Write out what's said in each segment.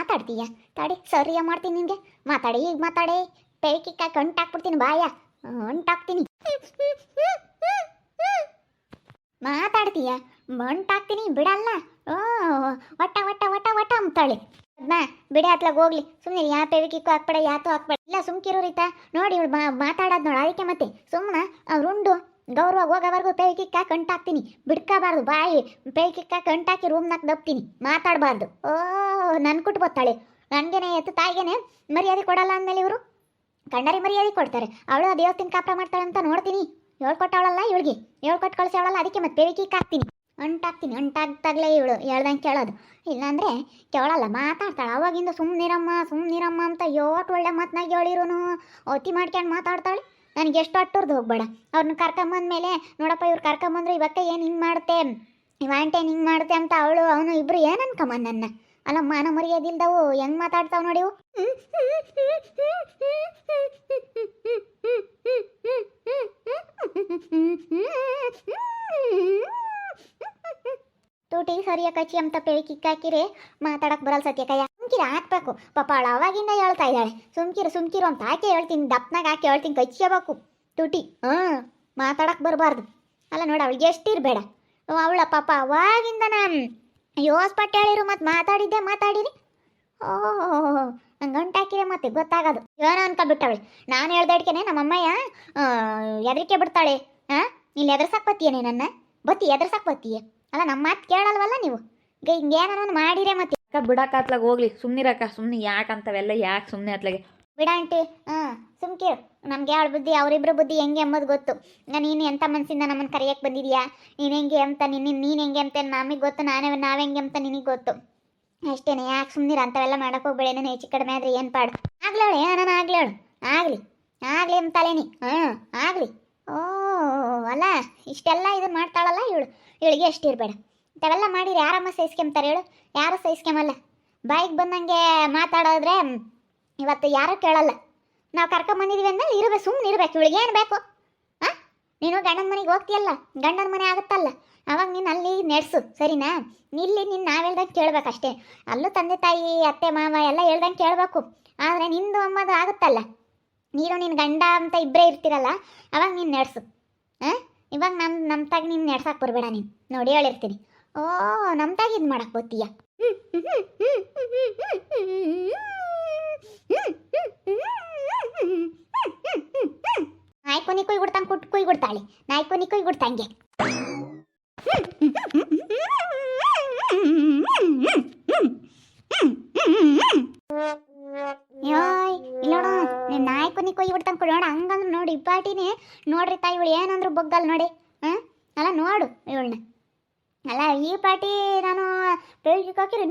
ಮಾತಾಡ್ತೀಯ? ತಡಿ, ಸರಿಯ ಮಾಡ್ತೀನಿ ನಿನಗೆ. ಮಾತಾಡಿ, ಈಗ ಮಾತಾಡಿ. ಪೇಕಿಕ್ಕ ಕಂಟಾಕ್ಬಿಡ್ತೀನಿ ಬಾಯ. ಅಂಟಾಕ್ತೀನಿ ಮಾತಾಡ್ತೀಯ? ಮಂಟಾಕ್ತೀನಿ ಬಿಡಲ್ಲ. ಓ ಒಟ್ಟ ಒಟ್ಟ ಒಟ್ಟ ಒಟ್ಟ ಅಂತಾಳೆ. ಅದನ್ನ ಬಿಡಿ ಹತ್ಲಾಗ ಹೋಗ್ಲಿ. ಸುಮ್ಮನೆ ಯಾ ಪೇವಿಕಿಕ್ಕು ಹಾಕ್ಬೇಡ, ಯಾತು ಹಾಕ್ಬೇಡ. ಇಲ್ಲ, ಸುಮ್ಕಿರು ರೀತಾ. ನೋಡಿ ಇವಳು ಮಾತಾಡೋದು ನೋಡಿ ಅದಕ್ಕೆ ಮತ್ತೆ ಸುಮ್ಮನೆ ಅವ್ರುಂಡು ಗೌರವ ಹೋಗೋವರೆಗೂ ಪೇವಿಕಿಕ್ಕ ಕಂಟಾಕ್ತೀನಿ. ಬಿಡ್ಕೋಬಾರ್ದು ಬಾಯಿ. ಪೇವಿಕಿಕ್ಕ ಕಂಟಾಕಿ ರೂಮ್ನಾಗ ದಪ್ತೀನಿ ಮಾತಾಡಬಾರ್ದು. ಓ, ನನ್ ಕುಟ್ಟು ಬತ್ತಾಳೆ ನನಗೇನೆ ಎತ್ತು ತಾಯಿಗೇನೆ ಮರ್ಯಾದೆ ಕೊಡಲ್ಲ ಅಂದಮೇಲೆ ಇವರು? ಕಂಡರಿ ಮರ್ಯಾದೆ ಕೊಡ್ತಾರೆ. ಅವಳು ಆ ದೇವಸ್ಥಾನ ಕಾಪ್ರ ಮಾಡ್ತಾಳೆ ಅಂತ ನೋಡ್ತೀನಿ. ಹೇಳ್ಕೊಟ್ಟವಳಲ್ಲ ಇವಳಿಗೆ. ಹೇಳ್ಕೊಟ್ಟು ಕಳ್ಸವಳಲ್ಲ ಅದಕ್ಕೆ ಮತ್ತೆ ಪೇವಿಕಿಕ್ ಹಾಕ್ತೀನಿ. ಅಂಟಾಕ್ತೀನಿ ಅಂಟಾಗ್ತಾಗಲೇ ಇವಳು. ಹೇಳ್ದಂಗೆ ಕೇಳೋದು. ಇಲ್ಲಾಂದ್ರೆ ಕೇಳಲ್ಲ, ಮಾತಾಡ್ತಾಳೆ. ಅವಾಗಿಂದ ಸುಮ್ಮನಿರಮ್ಮ ಸುಮ್ಮನಿರಮ್ಮ ಅಂತ ಯೋಟ್ ಒಳ್ಳೆ ಮಾತನಾಗಿ ಹೇಳಿರೋನು? ಅತಿ ಮಾಡ್ಕೊಂಡು ಮಾತಾಡ್ತಾಳೆ. ನನಗೆ ಎಷ್ಟು ಅಟ್ಟೋರ್ದು ಹೋಗ್ಬೇಡ. ಅವ್ರನ್ನ ಕರ್ಕೊಂಬಂದ್ಮೇಲೆ ನೋಡಪ್ಪ, ಇವ್ರು ಕರ್ಕೊಂಬಂದ್ರೆ ಇವಕ್ಕ ಏನು ಹಿಂಗೆ ಮಾಡುತ್ತೆ? ಇವ ಆಂಟೇನ್ ಹಿಂಗೆ ಮಾಡುತ್ತೆ ಅಂತ ಅವಳು, ಅವನು ಇಬ್ಬರು ಏನು ಅನ್ಕಮ್ಮ ನನ್ನ? ಅಲ್ಲ ಮಾನ ಮರ್ಯಾದಿಲ್ದವು ಹೆಂಗ್ ಮಾತಾಡ್ತಾವ ನೋಡಿ ಇವು. ತೂಟಿ ಸರಿಯ ಕಚ್ಚಿ ಅಂತ ಪೇಳಿ ಕಿಕ್ಕಾಕಿರಿ ಮಾತಾಡಕ್ ಬರಲ್ಲ ಸತ್ಯಕಯ್ಯ ಸುಮ್ಕಿರ ಹಾಕ್ಬೇಕು. ಪಾಪ ಅವಾಗಿಂದ ಹೇಳ್ತಾ ಇದ್ದಾಳೆ. ಸುಮ್ಕಿರು ಸುಮ್ಕಿರು ಅಂತ ಹಾಕಿ ಹೇಳ್ತೀನಿ. ದಪ್ನಾಗ ಹಾಕಿ ಹೇಳ್ತೀನಿ. ಕಚ್ಕೋಬೇಕು ತುಟಿ ಹಾ ಮಾತಾಡಕ್ ಬರಬಾರ್ದು. ಅಲ್ಲ ನೋಡ, ಅವಳಿಗೆ ಎಷ್ಟಿರ್ಬೇಡ. ಅವಳ ಪಾಪ ಅವಾಗಿಂದ ನಾನು ಯೋಸ್ಪಟ್ಟು ಹೇಳಿರು ಮತ್ತೆ ಮಾತಾಡಿದ್ದೆ, ಮಾತಾಡಿರಿ. ಓಹೋ ನಂಗೆ ಗಂಟಾಕಿರೆ ಮತ್ತೆ, ಗೊತ್ತಾಗೋದು. ಏನೋ ಅನ್ಕೊಬಿಟ್ಟವಳೆ ನಾನು ಹೇಳ್ದಡ್ಕೆನೆ ನಮ್ಮ ಅಮ್ಮಯ್ಯ ಎದರಿಕೆ ಬಿಡ್ತಾಳೆ. ಹಾಂ ನೀನು ಎದುರ್ಸಕ್ ಬತ್ತೀಯನೇ ನನ್ನ? ಬತ್ತಿ ಎದುರ್ಸಕ್ ಬತ್ತೀಯ? ಅಲ್ಲ ನಮ್ಮ ಮಾತು ಕೇಳಲ್ವಲ್ಲ ನೀವು? ಈಗ ಹಿಂಗೇನಾರ ಮಾಡಿರೇ ಮತ್ತೆ. ಅಕ್ಕ ಬಿಡಕ್ಕಾತ್ಲಾಗ ಹೋಗ್ಲಿ. ಸುಮ್ನಿರಕ್ಕ ಸುಮ್ಮನೆ ಯಾಕಂತವೆಲ್ಲ ಯಾಕೆ ಸುಮ್ಮನೆ ಅತ್ಲಾಗೆ. ಬಿಡ ಆಂಟಿ ಹಾಂ ಕೇಳು. ನಮ್ಗೆ ಯಾವ್ದು ಬುದ್ಧಿ ಅವರಿಬ್ರ ಬುದ್ಧಿ ಹೆಂಗೆ ಎಂಬುದು ಗೊತ್ತು. ನಾನು ನೀನು ಎಂಥ ಮನಸ್ಸಿಂದ ನಮ್ಮನ್ನು ಕರೆಯಕ್ಕೆ ಬಂದಿದ್ಯಾ? ನೀನು ಹೆಂಗೆ ಅಂತ ನಿನ್ನ ನೀನು ಹೆಂಗೆ ಅಂತ ನಮಗೆ ಗೊತ್ತು. ನಾನೇ ನಾವು ಹೆಂಗೆ ಅಂತ ನಿನಗೆ ಗೊತ್ತು. ಅಷ್ಟೇನೆ ಯಾಕೆ ಸುಮ್ಮನಿರ ಅಂಥವೆಲ್ಲ ಮಾಡಕ್ಕೆ ಹೋಗ್ಬೇಡ. ನಾನು ಹೆಚ್ಚು ಕಡಿಮೆ ಆದರೆ ಏನು ಪಾಡು? ಆಗ್ಲೇಳು ನಾನು ಆಗ್ಲೇಳು ಆಗಲಿ ಆಗಲಿ. ಅಂತಲೇ ನೀ? ಹಾಂ ಆಗಲಿ. ಓ ಅಲ್ಲ ಇಷ್ಟೆಲ್ಲ ಇದು ಮಾಡ್ತಾಳಲ್ಲ ಇವಳು. ಇವಳಿಗೆ ಎಷ್ಟಿರಬೇಡ ಇಂಥವೆಲ್ಲ ಮಾಡಿರಿ ಯಾರಮ್ಮ ಸಹಿಸ್ಕೊಂತಾರೆ ಹೇಳು? ಯಾರು ಸಹಿಸ್ಕೊಂಬಲ್ಲ ಬಾಯಿಗೆ ಬಂದಂಗೆ ಮಾತಾಡೋದ್ರೆ ಇವತ್ತು ಯಾರೂ ಕೇಳಲ್ಲ. ನಾವು ಕರ್ಕೊಂಬಂದಿದ್ದೀವಿ ಅಂದಮೇಲೆ ಇರಬೇಕು ಸುಮ್ಮನೆ ಇರಬೇಕು. ಇವಳಿಗೆ ಏನು ಬೇಕು? ಹಾಂ ನೀನು ಗಂಡನ ಮನೆಗೆ ಹೋಗ್ತೀಯಲ್ಲ? ಗಂಡನ ಮನೆ ಆಗುತ್ತಲ್ಲ? ಅವಾಗ ನೀನು ಅಲ್ಲಿ ನಡೆಸು, ಸರಿನಾ? ಇಲ್ಲಿ ನಿನ್ನ ನಾವು ಹೇಳ್ದಂಗೆ ಕೇಳಬೇಕಷ್ಟೇ ಅಲ್ಲೂ ತಂದೆ ತಾಯಿ, ಅತ್ತೆ, ಮಾವ ಎಲ್ಲ ಹೇಳ್ದಂಗೆ ಕೇಳಬೇಕು. ಆದರೆ ನಿಂದು ಅಮ್ಮದು ಆಗುತ್ತಲ್ಲ? ನೀನು ನಿನ್ನ ಗಂಡ ಅಂತ ಇಬ್ಬರೇ ಇರ್ತೀರಲ್ಲ? ಅವಾಗ ನೀನು ನಡೆಸು ಹಾಂ ಇವಾಗ ನಮ್ಮ ನಮ್ಮ ತಾಗ ನೀನು ನಡ್ಸಕ್ಕೆ ಬರಬೇಡ ನೀನು. ನೋಡಿ ಹೇಳಿರ್ತೀನಿ. ಓ ನಮ್ಮ ತಾಗ ಇದು ಮಾಡಕ್ಕೆ ಗೊತ್ತೀಯ ನಾಯಿ ಕೊನಿ ಕುಟ್ ಕುಯ್ ಕುಟ್ ನಾಯ್ಕೊನಿ ಕುಯ್ ನಾಯಿ ಇಪ್ಪಾಟಿನೇ ನೋಡ್ರಿ ತಾಯಿ ಇವಳು ಏನಂದ್ರು ಬೊಗ್ಗಲ್ ನೋಡಿ, ಹಾಂ? ಅಲ್ಲ ನೋಡು ಇವಳನ್ನ. ಅಲ್ಲ ಈ ಪಾಟಿ ನಾನು ಬೆಳಿಗ್ಗೆ ಹಾಕಿರಿ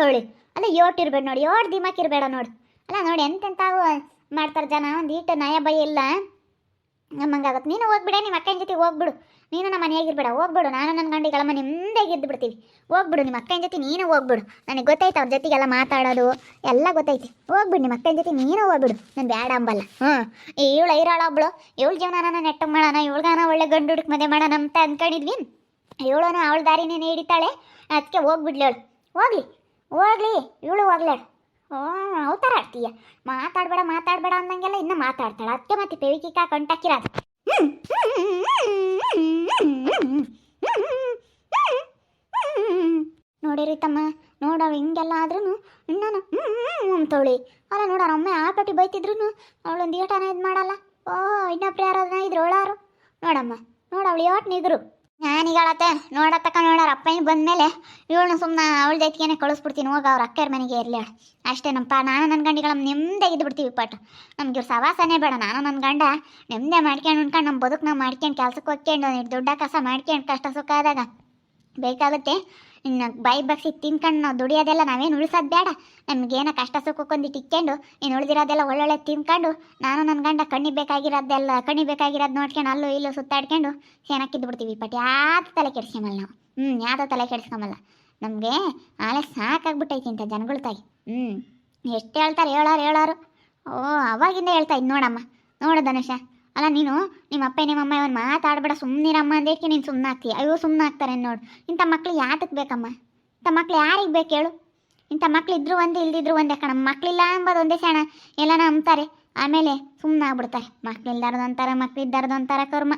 ತೊಳಿ. ಅಲ್ಲ ಯೋಟ್ ಇರ್ಬೇಡ ನೋಡಿ, ಯೋಟ್ ದಿಮಾಕ್ ಇರಬೇಡ ನೋಡು. ಅಲ್ಲ ನೋಡಿ ಎಂತೆಂತಾವು ಮಾಡ್ತಾರೆ ಜನ, ಒಂದು ಈಟ ನಯ ಭಯ ಇಲ್ಲ ನಮ್ಮಂಗಾಗತ್ತೆ ನೀನು ಹೋಗ್ಬಿಡ ನಿಮ್ಮ ಅಕ್ಕನ ಜೊತೆ ಹೋಗ್ಬಿಡು. ನೀನು ನಮ್ಮ ಮನೆಯಾಗಿರ್ಬೇಡ ಹೋಗ್ಬಿಡು. ನಾನು ನನ್ನ ಗಂಡಿಗಳ ಮನೆ ಮುಂದೆ ಗೆದ್ದು ಬಿಡ್ತೀವಿ. ಹೋಗ್ಬಿಡು ನಿಮ್ಮ ಅಕ್ಕನ ಜೊತೆ ನೀನು ಹೋಗ್ಬಿಡು. ನನಗೆ ಗೊತ್ತಾಯ್ತು ಅವ್ರ ಜೊತೆಗೆಲ್ಲ ಮಾತಾಡೋದು, ಎಲ್ಲ ಗೊತ್ತೈತಿ ಹೋಗ್ಬಿಡು ನಿಮ್ಮ ಅಕ್ಕನ ಜೊತೆ ನೀನು ಹೋಗ್ಬಿಡು. ನಾನು ಬೇಡ ಅಂಬಲ್ಲ. ಹ್ಞೂ ಇವಳು ಐರಾಳ ಒಬ್ಳು ಇವಳು ಜೀವನನ ನೆಟ್ಟ ಮಾಡೋಣ ಇವಳಗಾನ ಒಳ್ಳೆ ಗಂಡು ಹುಡುಕ್ ಮದುವೆ ಮಾಡೋಣ ಅಂತ ಅಂದ್ಕೊಂಡಿದ್ವಿ ಇವಳನ ಅವಳ ದಾರಿನೇ ಹಿಡಿತಾಳೆ ಅದಕ್ಕೆ ಹೋಗ್ಬಿಡ್ಲೇಳು ಹೋಗ್ಲಿ ಹೋಗ್ಲಿ. ಇವಳು ಹೋಗ್ಲಾಳು ಓ ಅವತಾರ ಆಡ್ತೀಯ. ಮಾತಾಡ್ಬೇಡ ಮಾತಾಡ್ಬೇಡ ಅಂದಂಗೆಲ್ಲ ಇನ್ನೂ ಮಾತಾಡ್ತಾಳೆ. ಅದಕ್ಕೆ ಮತ್ತೆ ಪೆವಿಕಿಕ ಕಂಟಾಕಿರೋದು ನೋಡಿರಿ ತಮ್ಮ ನೋಡವ ಹಿಂಗೆಲ್ಲ ಆದ್ರೂ ನಾನು ಅಂತವಳಿ ಅಲ್ಲ ನೋಡೋರು ಒಮ್ಮೆ ಆ ಕಟ್ಟಿ ಬೈತಿದ್ರು ಅವಳೊಂದು ಏಟನ ಇದು ಮಾಡಲ್ಲ ಓ ಇನ್ನೊಬ್ರು ಯಾರಾದ್ರೂ ಇದ್ರು ಅವಳಾರು ನೋಡಮ್ಮ ನೋಡವಳು ಯೋಟ್ ನಿದ್ರು ನಾನೀಗಳತ್ತೆ ನೋಡತ್ತಕ್ಕ ನೋಡಾರ ಅಪ್ಪನ ಬಂದಮೇಲೆ ಇವಳನ್ನ ಸುಮ್ಮನೆ ಅವಳ ಜೈತಿಗೆನೆ ಕಳಿಸ್ಬಿಡ್ತೀನಿ, ಹೋಗ ಅವ್ರ ಅಕ್ಕರ ಮನೆಗೆ ಇರಲಿ ಅಷ್ಟೇ ನಮ್ಮಪ್ಪ ನಾನು ನನ್ನ ಗಂಡಿಗಳ ನೆಮ್ಮದಿ ಇದ್ದು ಬಿಡ್ತೀವಿ ಪಟ್. ನಮ್ಗೆ ಇವ್ರ ಸವಾಸನೇ ಬೇಡ, ನಾನು ನನ್ನ ಗಂಡ ನೆಮ್ಮದಿ ಮಾಡ್ಕೊಂಡು ಉಣ್ಕೊಂಡು ನಮ್ಮ ಬದುಕು ನಾವು ಮಾಡ್ಕೊಂಡು ಕೆಲಸಕ್ಕೆ ಹೋಗ್ಕೊಂಡು ದುಡ್ಡ, ಕಸ ಮಾಡ್ಕೊಂಡು ಕಷ್ಟ ಸುಖ ಆದಾಗ ಬೇಕಾಗುತ್ತೆ. ಇನ್ನು ಬೈ ಬಗ್ಸಿ ತಿನ್ಕೊಂಡು ನಾವು ದುಡಿಯೋದೆಲ್ಲ ನಾವೇನು ಉಳಿಸೋದು ಬೇಡ. ನಮಗೇನೋ ಕಷ್ಟ ಸುಖಕ್ಕೊಂದಿಟ್ಟು ಇಕ್ಕೊಂಡು ಇನ್ನು ಉಳಿದಿರೋದೆಲ್ಲ ಒಳ್ಳೊಳ್ಳೆ ತಿನ್ಕೊಂಡು, ನಾನು ನನ್ನ ಗಂಡ ಕಣ್ಣಿ ಬೇಕಾಗಿರೋದೆಲ್ಲ, ಕಣ್ಣಿ ಬೇಕಾಗಿರೋದು ನೋಡ್ಕೊಂಡು ಅಲ್ಲೂ ಇಲ್ಲೂ ಸುತ್ತಾಡ್ಕೊಂಡು ಬಿಡ್ತೀವಿ ಬಟ್ ಯಾವ್ದು ತಲೆ ಕೆಡಿಸ್ಕೊಂಬಲ್ಲ ನಾವು. ಹ್ಞೂ ಯಾವ್ದು ತಲೆ ಕೆಡಿಸ್ಕೊಂಬಲ್ಲ. ನಮಗೆ ಆಳೆ ಸಾಕಾಗ್ಬಿಟ್ಟೈತಿ ಇಂಥ ಜನಗಳ ತಾಯಿ. ಹ್ಞೂ ಎಷ್ಟು ಹೇಳ್ತಾರೆ? ಹೇಳೋರು ಹೇಳೋರು ಓ, ಅವಾಗಿಂದ ಹೇಳ್ತಾ ಇದ್ದು ನೋಡಮ್ಮ. ನೋಡು ಧನುಷ. ಅಲ್ಲ ನೀನು, ನಿಮ್ಮ ಅಪ್ಪ, ನಿಮ್ಮ ಅಮ್ಮ ಇವನ್ ಮಾತಾಡ್ಬೇಡ ಸುಮ್ಮನಿರಮ್ಮ ಅಂದೇಕೆ ನೀನು ಸುಮ್ಮನೆ ಆಗ್ತೀಯ ಅಯ್ಯೋ ಸುಮ್ಮನೆ ಆಗ್ತಾರೆ ನೋಡು ಇಂಥ ಮಕ್ಳು ಯಾತಕ್ಕೆ ಬೇಕಮ್ಮ? ಇಂಥ ಮಕ್ಳು ಯಾರಿಗೆ ಬೇಕು ಹೇಳು? ಇಂಥ ಮಕ್ಳು ಇದ್ರು ಒಂದೇ, ಇಲ್ದಿದ್ರು ಒಂದೇ ಕಣ ಮಕ್ಳಿಲ್ಲ ಅಂಬೋದು ಒಂದೇ ಸಣ್ಣ ಎಲ್ಲಾನ ಅಂಬ್ತಾರೆ. ಆಮೇಲೆ ಸುಮ್ಮನೆ ಆಗ್ಬಿಡ್ತಾರೆ ಮಕ್ಳಿಲ್ದಾರ್ದು ಅಂತಾರೆ ಮಕ್ಳಿದ್ದಾರ್ದು ಅಂತಾರೆ ಕರ್ಮ.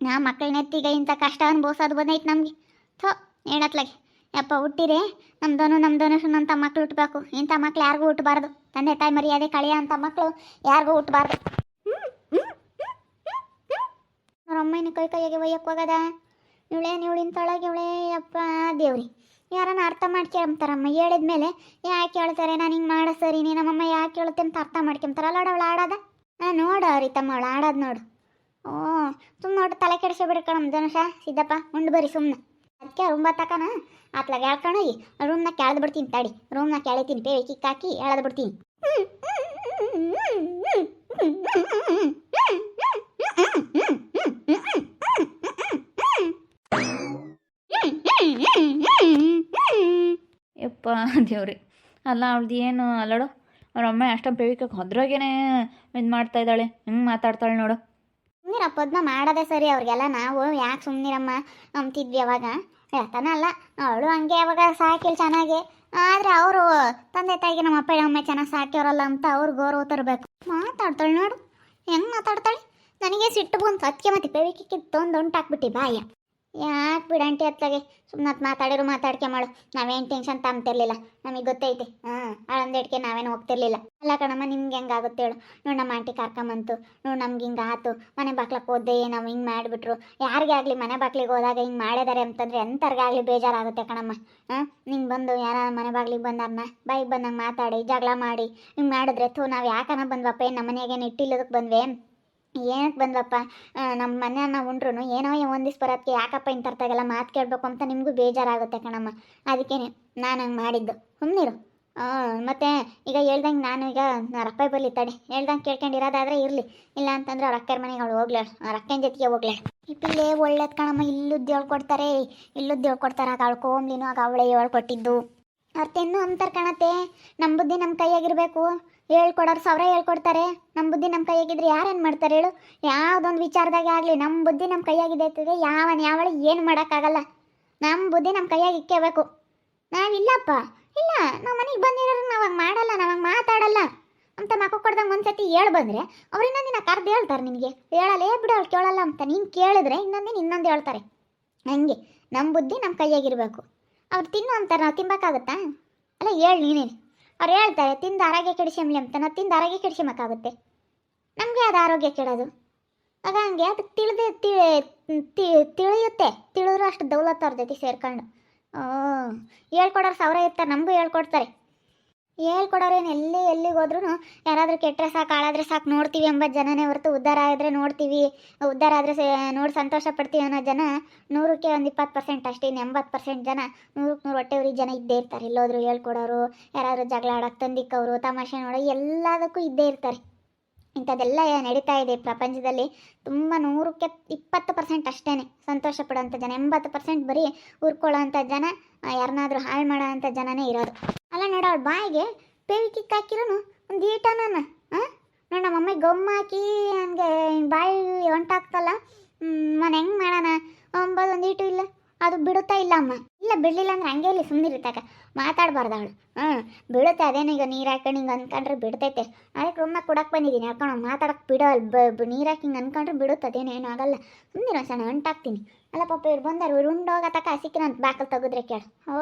ನಾ ಮಕ್ಳ ನೆತ್ತಿಗೆ ಇಂಥ ಕಷ್ಟ ಅನ್ಭವಿಸೋದು ಬಂದೈತೆ ನಮಗೆ. ಥೋ ಹೇಳತ್ಲಾಗೆ ಯಪ್ಪ, ಹುಟ್ಟಿರೆ ನಮ್ದೋನು ನಮ್ದೋನು ಅಂತ ಮಕ್ಳು ಹುಟ್ಟಬೇಕು ಇಂಥ ಮಕ್ಳು ಯಾರಿಗೂ ಹುಟ್ಟಬಾರ್ದು ತಂದೆ ತಾಯಿ ಮರ್ಯಾದೆ ಕಳೆಯ ಅಂತ ಮಕ್ಕಳು ಯಾರಿಗೂ ಹುಟ್ಟಬಾರ್ದು ಅವ್ರಮ್ಮನ ಕೈ ಕೈಯಾಗೆ ಒಯ್ಯಕ್ಕೆ ಹೋಗದ ಇವಳೆ ಇವಳಿನ ತೊಳಗೆ ಇವಳೇ ಅಪ್ಪ ದೇವ್ರಿ. ಯಾರನ್ನ ಅರ್ಥ ಮಾಡ್ಕೊಂತಾರಮ್ಮ ಹೇಳಿದ್ಮೇಲೆ ಯಾಕೆ ಹೇಳ್ತಾರೆ? ನಾನು ಹಿಂಗೆ ಮಾಡೋ ಸರಿ ನೀ ನಮ್ಮಮ್ಮ ಯಾಕೆ ಹೇಳುತ್ತೆ ಅಂತ ಅರ್ಥ ಮಾಡ್ಕೊಂತಾರಲ್ಲ ಅವಳು ಆಡೋದ? ಹಾಂ ನೋಡು ರೀತಮ್ಮ ತಮ್ಮ ಅವಳು ಆಡೋದು ನೋಡು. ಓ ಸುಮ್ಮನೆ ನೋಡು, ತಲೆ ಕೆಡಿಸ್ಬಿಡ್ರಿ ಕಣಮ್ಮ ಧನುಷ. ಸಿದ್ದಪ್ಪ, ಉಂಡು ಬರಿ ಸುಮ್ಮನೆ ಅದಕ್ಕೆ ರೂಮ್ ಬತ್ತಕನ? ಆತ್ಲಾಗ ಹೇಳ್ಕೊಂಡೋಗಿ ರೂಮ್ನ ಕೆಳದು ಬಿಡ್ತೀನಿ, ತಡಿ. ರೂಮ್ನ ಕೆಳಿತೀನಿ ಪೇ ಕಿಕ್ಕಾಕಿ ಎಳೆದು ಬಿಡ್ತೀನಿ. ಯಪ್ಪ ದೇವ್ರಿ. ಅಲ್ಲ, ಅವಳ್ದು ಏನು ಅಲ್ಲಡು? ಅವ್ರ ಅಮ್ಮ ಅಷ್ಟೊಂದು ಬೇವಿಕಕ್ಕೆ ಹೊದ್ರಾಗೇನೆ ಇದು ಮಾಡ್ತಾ ಇದ್ದಾಳೆ. ಹೆಂಗೆ ಮಾತಾಡ್ತಾಳೆ ನೋಡು. ಸುಮ್ಮನಿರಪ್ಪ ಅದನ್ನ ಮಾಡೋದೇ ಸರಿ. ಅವ್ರಿಗೆಲ್ಲ ನಾವು ಯಾಕೆ ಸುಮ್ಮನಿರಮ್ಮ ನಂಬ್ತಿದ್ವಿ ಅವಾಗ. ಹೇಳ್ತಾನಲ್ಲ ಅವಳು ಹಂಗೆ ಅವಾಗ ಸಾಕಿಲ್ಲ ಚೆನ್ನಾಗಿ. ಆದರೆ ಅವರು ತಂದೆ ತಾಯಿಗೆ ನಮ್ಮ ಅಪ್ಪ ಅಮ್ಮ ಚೆನ್ನಾಗಿ ಸಾಕ್ಯವ್ರಲ್ಲ ಅಂತ ಅವ್ರು ಗೌರವ ತರಬೇಕು. ಮಾತಾಡ್ತಾಳೆ ನೋಡು. ಹೆಂಗೆ ಮಾತಾಡ್ತಾಳೆ? ನನಗೆ ಸಿಟ್ಟು ಬಂತು. ಅದಕ್ಕೆ ಮತ್ತೆ ಬೆಳಕಿಕ್ಕೆ ತೊಂದು ಉಂಟಾಕ್ಬಿಟ್ಟಿ ಬಾಯ. ಯಾಕೆ ಬಿಡಂಟಿ ಅತ್ಲಾಗೆ? ಸುಮ್ಮನೆ ಮಾತಾಡಿರು ಮಾತಾಡ್ಕೆ ಮಾಡು. ನಾವೇನು ಟೆನ್ಷನ್ ತಗೊಂತಿರ್ಲಿಲ್ಲ ನಮಗೆ ಗೊತ್ತೈತೆ. ಹಾಂ ಅಳಂದೇಡ್ಕೆ ನಾವೇನು ಹೋಗ್ತಿರ್ಲಿಲ್ಲ. ಅಲ್ಲ ಕಣಮ್ಮ, ನಿಮ್ಗೆ ಹೆಂಗಾಗುತ್ತೆ ಹೇಳು. ನೋಡು ನಮ್ಮ ಆಂಟಿ ಕರ್ಕೊಂಬಂತು. ನೋಡು ನಮ್ಗೆ ಹಿಂಗೆ ಆತು. ಮನೆ ಬಾಗ್ಲಕ್ಕೆ ಹೋದೆ, ನಾವು ಹಿಂಗೆ ಮಾಡಿಬಿಟ್ರು. ಯಾರಿಗೆ ಆಗಲಿ ಮನೆ ಬಾಗ್ಲಿಗೆ ಹೋದಾಗ ಹಿಂಗೆ ಮಾಡಿದಾರೆ ಅಂತಂದರೆ ಎಂಥರ್ಗಾಗಲಿ ಬೇಜಾರಾಗುತ್ತೆ ಕಣಮ್ಮ. ಹಾಂ, ನಿಂಗೆ ಬಂದು ಯಾರ ಮನೆ ಬಾಗ್ಲಿಗೆ ಬಂದಾರನ್ನ ಬೈಕ್ ಬಂದಂಗೆ ಮಾತಾಡಿ, ಜಗಳ ಮಾಡಿ. ಹಿಂಗೆ ಮಾಡಿದ್ರೆ ಥೂ, ನಾವು ಯಾಕನ ಬಂದ್ವಪ್ಪ? ಏನು ನಮ್ಮ ಮನೆಗೇನು ಇಟ್ಟಿಲ್ಲದಕ್ಕೆ ಬಂದ್ವಿ ಏನಕ್ಕೆ ಬಂದ್ವಪ್ಪ? ನಮ್ಮ ಮನೆಯನ್ನ ಉಂಡ್ರು ಏನೋ ಒಂದಿವ್ಸ ಬರೋದಕ್ಕೆ ಯಾಕಪ್ಪ ಇಂಥ ತರ್ತಾಗೆಲ್ಲ ಮಾತು ಕೇಳಬೇಕು ಅಂತ ನಿಮಗೂ ಬೇಜಾರಾಗುತ್ತೆ ಕಣಮ್ಮ. ಅದಕ್ಕೇನೆ ನಾನು ಹಂಗೆ ಮಾಡಿದ್ದು. ಸುಮ್ಮನಿರು ಮತ್ತು ಈಗ ಹೇಳ್ದಂಗೆ ನಾನು ಈಗ ರೊಕ್ಕ ಬರಲಿ ತಡಿ. ಹೇಳ್ದಂಗೆ ಕೇಳ್ಕೊಂಡಿರೋದಾದ್ರೆ ಇರಲಿ. ಇಲ್ಲ ಅಂತಂದ್ರೆ ಅವ್ರ ಅಕ್ಕರ ಮನೆಗೆ ಅವಳು ಹೋಗ್ಲಾಳ ಅವ್ರ ಜೊತೆಗೆ ಹೋಗ್ಲಾಳ ಈ ಪಿಲ್ಲೆ ಒಳ್ಳೇದು ಕಣಮ್ಮ. ಇಲ್ಲದ್ದು ಹೇಳ್ಕೊಡ್ತಾರೆ. ಇಲ್ಲದ್ದು ಹೇಳ್ಕೊಡ್ತಾರೆ. ಆಗ ಅವಳು ಕೋಮ್ಲಿನೂ ಆಗ ಅವಳೇ ಹೇಳ್ಕೊಟ್ಟಿದ್ದು. ಅರ್ಥೆನ್ನು ಅಂತಾರೆ ಕಣತ್ತೆ ನಮ್ಮ ಬುದ್ಧಿ ನಮ್ಮ ಕೈಯಾಗಿರಬೇಕು ಹೇಳ್ಕೊಡೋರು ಸಾವಿರ ಹೇಳ್ಕೊಡ್ತಾರೆ. ನಮ್ಮ ಬುದ್ಧಿ ನಮ್ಮ ಕೈಯಾಗಿದ್ರೆ ಯಾರೇನು ಮಾಡ್ತಾರೆ ಹೇಳು? ಯಾವುದೊಂದು ವಿಚಾರದಾಗೆ ಆಗಲಿ ನಮ್ಮ ಬುದ್ಧಿ ನಮ್ಮ ಕೈಯಾಗಿದೆ ಇರ್ತದೆ ಯಾವನ ಯಾವಳು ಏನು ಮಾಡೋಕ್ಕಾಗಲ್ಲ. ನಮ್ಮ ಬುದ್ಧಿ ನಮ್ಮ ಕೈಯಾಗಿ ಇಕ್ಕೇಬೇಕು. ನಾವಿಲ್ಲಪ್ಪ. ಇಲ್ಲ, ನಾವು ಮನೆಗೆ ಬಂದಿರೋರು ನಾವು ಹಂಗೆ ಮಾಡಲ್ಲ ನಾವು ಹಂಗೆ ಮಾತಾಡಲ್ಲ. ಅಂತ ಮಕ್ಕ ಕೊಡ್ದಂಗೆ ಒಂದ್ಸತಿ ಹೇಳಿ ಬಂದರೆ ಅವ್ರು ಇನ್ನೊಂದು ದಿನ ಕರ್ದು ಹೇಳ್ತಾರೆ ನಿನಗೆ ಹೇಳಲ್ಲ ಏ ಬಿಡು, ಅವ್ಳು ಕೇಳಲ್ಲ ಅಂತ ನೀನು ಕೇಳಿದ್ರೆ ಇನ್ನೊಂದಿನ ಇನ್ನೊಂದು ಹೇಳ್ತಾರೆ. ಹಂಗೆ ನಮ್ಮ ಬುದ್ಧಿ ನಮ್ಮ ಕೈಯಾಗಿರಬೇಕು. ಅವ್ರು ತಿನ್ನು ಅಂತಾರೆ, ನಾವು ತಿನ್ಬೇಕಾಗತ್ತಾ? ಅಲ್ಲ, ಹೇಳಿ ನೀನೇನು ಅವ್ರು ಹೇಳ್ತಾರೆ, ತಿಂದು ಆರೋಗ್ಯ ಕೆಡಿಸ್ಯಮ್ಲಿ ಅಂತ. ನಾವು ತಿಂದು ಆರೋಗ್ಯ ಕೆಡಿಸ್ಯಮಕ್ಕಾಗುತ್ತೆ ನಮಗೆ ಅದು ಆರೋಗ್ಯ ಕೆಡೋದು. ಆಗ ಹಂಗೆ ಅದಕ್ಕೆ ತಿಳಿದೇ ತಿಳಿಯುತ್ತೆ. ತಿಳಿದ್ರು ಅಷ್ಟು ದೌಲತ್ತು ಅವ್ರ ಜೊತೆ ಸೇರ್ಕೊಂಡು. ಹೇಳ್ಕೊಡೋರು ಸಾವಿರ ಇರ್ತಾರೆ ನಮಗೂ ಹೇಳ್ಕೊಡ್ತಾರೆ. ಹೇಳ್ಕೊಡೋರೇನು ಎಲ್ಲಿ ಎಲ್ಲಿಗೆ ಹೋದ್ರೂ ಯಾರಾದರೂ ಕೆಟ್ಟರೆ ಸಾಕು, ಹಾಳಾದ್ರೆ ಸಾಕು ನೋಡ್ತೀವಿ ಎಂಬ ಜನನೇ ಹೊರತು ಉದ್ಧಾರ ಆದರೆ ನೋಡ್ತೀವಿ. ಉದ್ಧಾರ ಆದರೆ ನೋಡಿ ಸಂತೋಷ ಪಡ್ತೀವಿ ಅನ್ನೋ ಜನ ನೂರಕ್ಕೆ ಒಂದು ಇಪ್ಪತ್ತು ಪರ್ಸೆಂಟ್ ಅಷ್ಟೇ, ಇನ್ನು ಎಂಬತ್ತು ಪರ್ಸೆಂಟ್ ಜನ ನೂರಕ್ಕೆ ನೂರು ಹೊಟ್ಟೆ ಜನ ಇದ್ದೇ ಇರ್ತಾರೆ. ಎಲ್ಲೋದ್ರು ಹೇಳ್ಕೊಡೋರು, ಯಾರಾದರೂ ಜಗಳ ಆಡೋಕೆ ತಂದಿಕ್ಕವರು, ತಮಾಷೆ ನೋಡೋ ಎಲ್ಲದಕ್ಕೂ ಇದ್ದೇ ಇರ್ತಾರೆ. ಇಂಥದ್ದೆಲ್ಲ ನಡೀತಾ ಇದೆ ಪ್ರಪಂಚದಲ್ಲಿ. ತುಂಬ ನೂರಕ್ಕೆ ಇಪ್ಪತ್ತು ಪರ್ಸೆಂಟ್ ಅಷ್ಟೇ ಸಂತೋಷ ಪಡೋವಂಥ ಜನ. ಎಂಬತ್ತು ಪರ್ಸೆಂಟ್ ಬರೀ ಉರ್ಕೊಳ್ಳೋಂಥ ಜನ ಯಾರನ್ನಾದರೂ ಹಾಳು ಮಾಡೋ ಅಂಥ ಜನನೇ ಇರೋದು. ಅಲ್ಲ ನೋಡ ಅವ್ಳ ಬಾಯಿಗೆ ಪೇವಿ ಕಿಕ್ ಹಾಕಿರೋನು, ಒಂದು ಈಟನ ಹಾಂ ನೋಡ ನಮ್ಮ ಅಮ್ಮಗೆ ಗಮ್ ಹಾಕಿ ಬಾಯಿ ಹೊಂಟಾಗ್ತಲ್ಲ ನಾನು ಹೆಂಗೆ ಮಾಡೋಣ? ಅಂಬೋದು ಒಂದು ಈಟು ಇಲ್ಲ, ಅದು ಬಿಡುತ್ತಾ ಇಲ್ಲ ಅಮ್ಮ. ಇಲ್ಲ ಬಿಡಲಿಲ್ಲ ಅಂದ್ರೆ ಹಂಗೆ ಇಲ್ಲಿ ಸುಮ್ಮನಿರ್ತಾಕ ಮಾತಾಡಬಾರ್ದು ಅವಳು. ಹ್ಞೂ ಬಿಡುತ್ತೆ ಅದೇನು ಈಗ ನೀರು ಹಾಕೊಂಡು ಹಿಂಗೆ ಅಂದ್ಕೊಂಡ್ರೆ ಬಿಡ್ತೈತೆ. ಅದಕ್ಕೆ ರೂಮ್ನಾಗ ಕೊಡಕ್ಕೆ ಬಂದಿದ್ದೀನಿ ಹಾಕೊಂಡು ಮಾತಾಡಕ್ಕೆ ಬಿಡೋಲ್ಲ ನೀರು ಹಾಕಿ ಹಿಂಗೆ ಅಂದ್ಕೊಂಡ್ರೆ ಬಿಡುತ್ತೆ ಅದೇನು ಏನೂ ಆಗಲ್ಲ ಸುಮ್ಮನೆ ಸಣ್ಣ ಹೊಂಟಾಕ್ತೀನಿ ಅಲ್ಲ ಪಾಪ ಇವ್ರು ಬಂದಾರು, ಇವ್ರು ಉಂಡೋಗತಕ್ಕ ಸಿಕ್ಕಿನ ಅಂತ ಬಾಕಲ್ ತೆಗೆದ್ರೆ ಕೇಳು. ಓ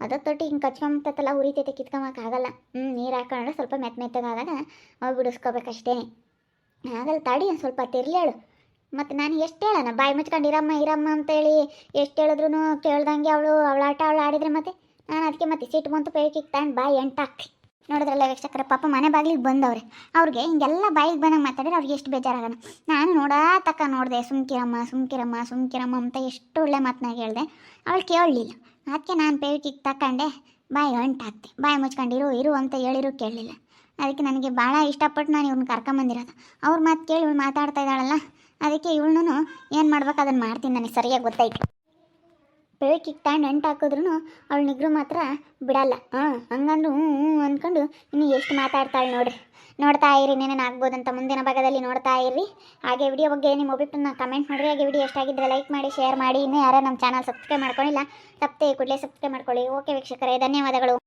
ಅದ ತೊಟ್ಟಿ ಹಿಂಗೆ ಕಚ್ಕೊಂಬತ್ತಲ್ಲ ಉರಿತೈತೆ ಕಿತ್ಕೊಂಬಕ್ಕಾಗಲ್ಲ. ಹ್ಞೂ ನೀರು ಹಾಕೊಂಡ್ರೆ ಸ್ವಲ್ಪ ಮೆತ್ತ ಮೆತ್ತಗಾದಾಗ ಅವು ಬಿಡಿಸ್ಕೋಬೇಕಷ್ಟೇ. ಆಗಲ್ಲ ತಡಿ ಸ್ವಲ್ಪ ತಿರ್ಲೇಳು ಮತ್ತು ನಾನು ಎಷ್ಟು ಹೇಳೋಣ ಬಾಯಿ ಮುಚ್ಕೊಂಡು ಇರಮ್ಮ ಇರಮ್ಮ ಅಂತೇಳಿ ಎಷ್ಟು ಹೇಳಿದ್ರು ಕೇಳ್ದಂಗೆ ಅವಳು, ಅವಳ ಆಟ ಅವಳು ಆಡಿದ್ರೆ ಮತ್ತೆ ನಾನು ಅದಕ್ಕೆ ಮತ್ತೆ ಸಿಟ್ಟು ಬಂತು ಪೇಕಿಗೆ ತಗೊಂಡು ಬಾಯಿ ಹಾಕಿ ನೋಡಿದ್ರಲ್ಲ ವೀಕ್ಷಕರ, ಪಾಪ ಮನೆ ಬಾಗಿಲಿಗೆ ಬಂದವ್ರೆ. ಅವ್ರಿಗೆ ಹಿಂಗೆಲ್ಲ ಬಾಯಿಗೆ ಬಂದಂಗೆ ಮಾತಾಡಿದ್ರೆ ಅವ್ರಿಗೆ ಎಷ್ಟು ಬೇಜಾರಾಗೋಣ ನಾನು ನೋಡಾ ತಕ್ಕ ನೋಡಿದೆ, ಸುಮ್ಕಿರಮ್ಮ ಸುಮ್ಕಿರಮ್ಮ ಸುಮ್ಕಿರಮ್ಮ ಅಂತ ಎಷ್ಟು ಒಳ್ಳೆ ಮಾತನ್ನ ಹೇಳಿದೆ. ಅವಳು ಕೇಳಲಿಲ್ಲ. ಅದಕ್ಕೆ ನಾನು ಪೇವಿಕಿಗೆ ತಕ್ಕಂಡೆ, ಬಾಯಿ ಅಂಟಾಕ್ತೆ ಬಾಯಿ ಮುಚ್ಕೊಂಡಿರು ಇರು ಇರು ಅಂತ ಹೇಳಿರು, ಕೇಳಲಿಲ್ಲ. ಅದಕ್ಕೆ ನನಗೆ ಭಾಳ ಇಷ್ಟಪಟ್ಟು ನಾನು ಇವ್ನ ಕರ್ಕೊಂಬಂದಿರೋದು. ಅವ್ರ ಮಾತು ಕೇಳಿ ಇವ್ಳು ಮಾತಾಡ್ತಾ ಇದ್ದಾಳಲ್ಲ, ಅದಕ್ಕೆ ಇವಳನ್ನು ಏನು ಮಾಡ್ಬೇಕು ಅದನ್ನು ಮಾಡ್ತೀನಿ ನನಗೆ ಸರಿಯಾಗಿ ಗೊತ್ತಾಯ್ತು. ಬೆಳಕಿಗೆ ತಾಂಡು ಅಂಟು ಹಾಕಿದ್ರು ಅವಳು ನಿಗ್ರು ಮಾತ್ರ ಬಿಡಲ್ಲ. ಹಾಂ ಹಂಗಂದ್ರು ಹ್ಞೂ ಅಂದ್ಕೊಂಡು ಇನ್ನು ಎಷ್ಟು ಮಾತಾಡ್ತಾಳೆ ನೋಡ್ರಿ. ನೋಡ್ತಾ ಇರಿ, ಏನೇನು ಆಗ್ಬೋದಂತ ಮುಂದಿನ ಭಾಗದಲ್ಲಿ ನೋಡ್ತಾ ಇರಿ ಹಾಗೆ ವಿಡಿಯೋ ಬಗ್ಗೆ ನಿಮ್ಮ ಒಬಿಟ್ಟನ್ನ ಕಮೆಂಟ್ ಮಾಡಿರಿ. ಹಾಗೆ ವಿಡಿಯೋ ಎಷ್ಟಾಗಿದ್ದರೆ ಲೈಕ್ ಮಾಡಿ ಶೇರ್ ಮಾಡಿ. ಇನ್ನೂ ಯಾರೋ ನಮ್ಮ ಚಾನಲ್ ಸಬ್ಸ್ಕ್ರೈಬ್ ಮಾಡ್ಕೊಂಡಿಲ್ಲ, ತಪ್ಪದೆ ಕೂಡಲೇ ಸಬ್ಸ್ಕ್ರೈಬ್ ಮಾಡ್ಕೊಳ್ಳಿ. ಓಕೆ ವೀಕ್ಷಕರೇ, ಧನ್ಯವಾದಗಳು.